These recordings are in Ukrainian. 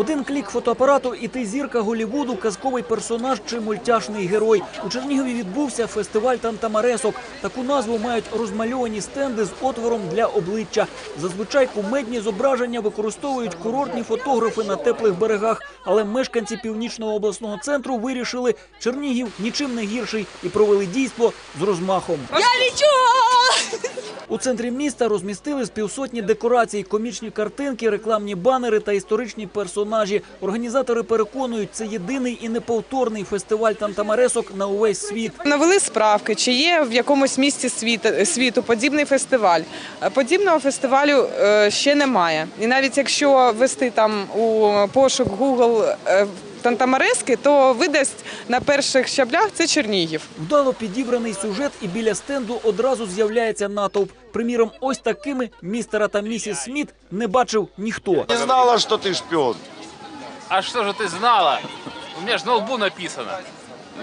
Один клік фотоапарату і ти зірка Голівуду, казковий персонаж чи мультяшний герой. У Чернігові відбувся фестиваль тантамаресок. Таку назву мають розмальовані стенди з отвором для обличчя. Зазвичай кумедні зображення використовують курортні фотографи на теплих берегах. Але мешканці північного обласного центру вирішили, Чернігів нічим не гірший і провели дійство з розмахом. Я лечу! У центрі міста розмістили з півсотні декорацій, комічні картинки, рекламні банери та історичні персонажі. Організатори переконують, це єдиний і неповторний фестиваль тантамаресок на увесь світ. Навели справки, чи є в якомусь місті світу, світу подібний фестиваль. Подібного фестивалю е, ще немає. І навіть якщо ввести там у пошук Google е, Тантамарески, то видасть на перших щаблях це Чернігів. Вдало підібраний сюжет, і біля стенду одразу з'являється натовп. Приміром, ось такими містера та місіс Сміт не бачив ніхто. Не знала, что ты шпион. А что же ты знала? У меня же на лбу написано.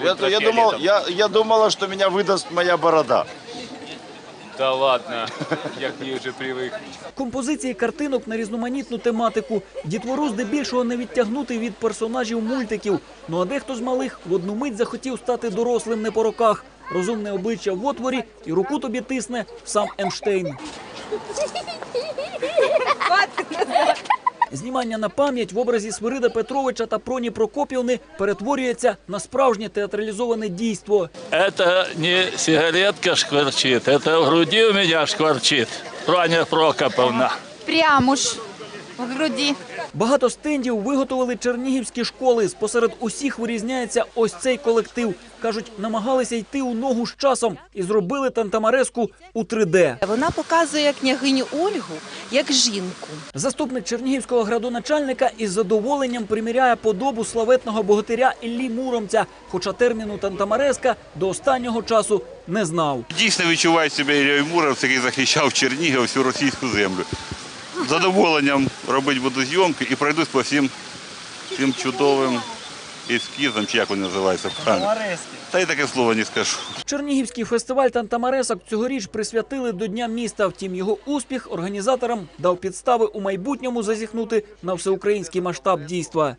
Я, я, думал, Ультрафиолетом. я, я думала, что меня выдаст моя борода. Да ладно, я к ній вже привик. Композиції картинок на різноманітну тематику. Дітвору здебільшого не відтягнути від персонажів мультиків. Ну а дехто з малих в одну мить захотів стати дорослим не по роках. Розумне обличчя в отворі і руку тобі тисне сам Ейнштейн. Знімання на пам'ять в образі Свирида Петровича та Проні Прокопівни перетворюється на справжнє театралізоване дійство. Це не сигаретка шкварчить, це в груді у мене шкварчит. Раня Прокоповна. Прямо ж в груді. Багато стендів виготовили чернігівські школи. Спосеред усіх вирізняється ось цей колектив. Кажуть, намагалися йти у ногу з часом і зробили тантамареску у 3D. Вона показує княгиню Ольгу як жінку. Заступник чернігівського градоначальника із задоволенням приміряє подобу славетного богатиря Іллі Муромця, хоча терміну тантамареска до останнього часу не знав. Дійсно відчуваю себе Іллею Муромцем, який захищав Чернігів всю російську землю. Задоволенням робити буду зйомки і пройдусь по всім цим чудовим ескізам, чи як вони називаються правильно. Та й таке слово не скажу. Чернігівський фестиваль тантамаресок цьогоріч присвятили до Дня міста. Втім, його успіх організаторам дав підстави у майбутньому зазіхнути на всеукраїнський масштаб дійства.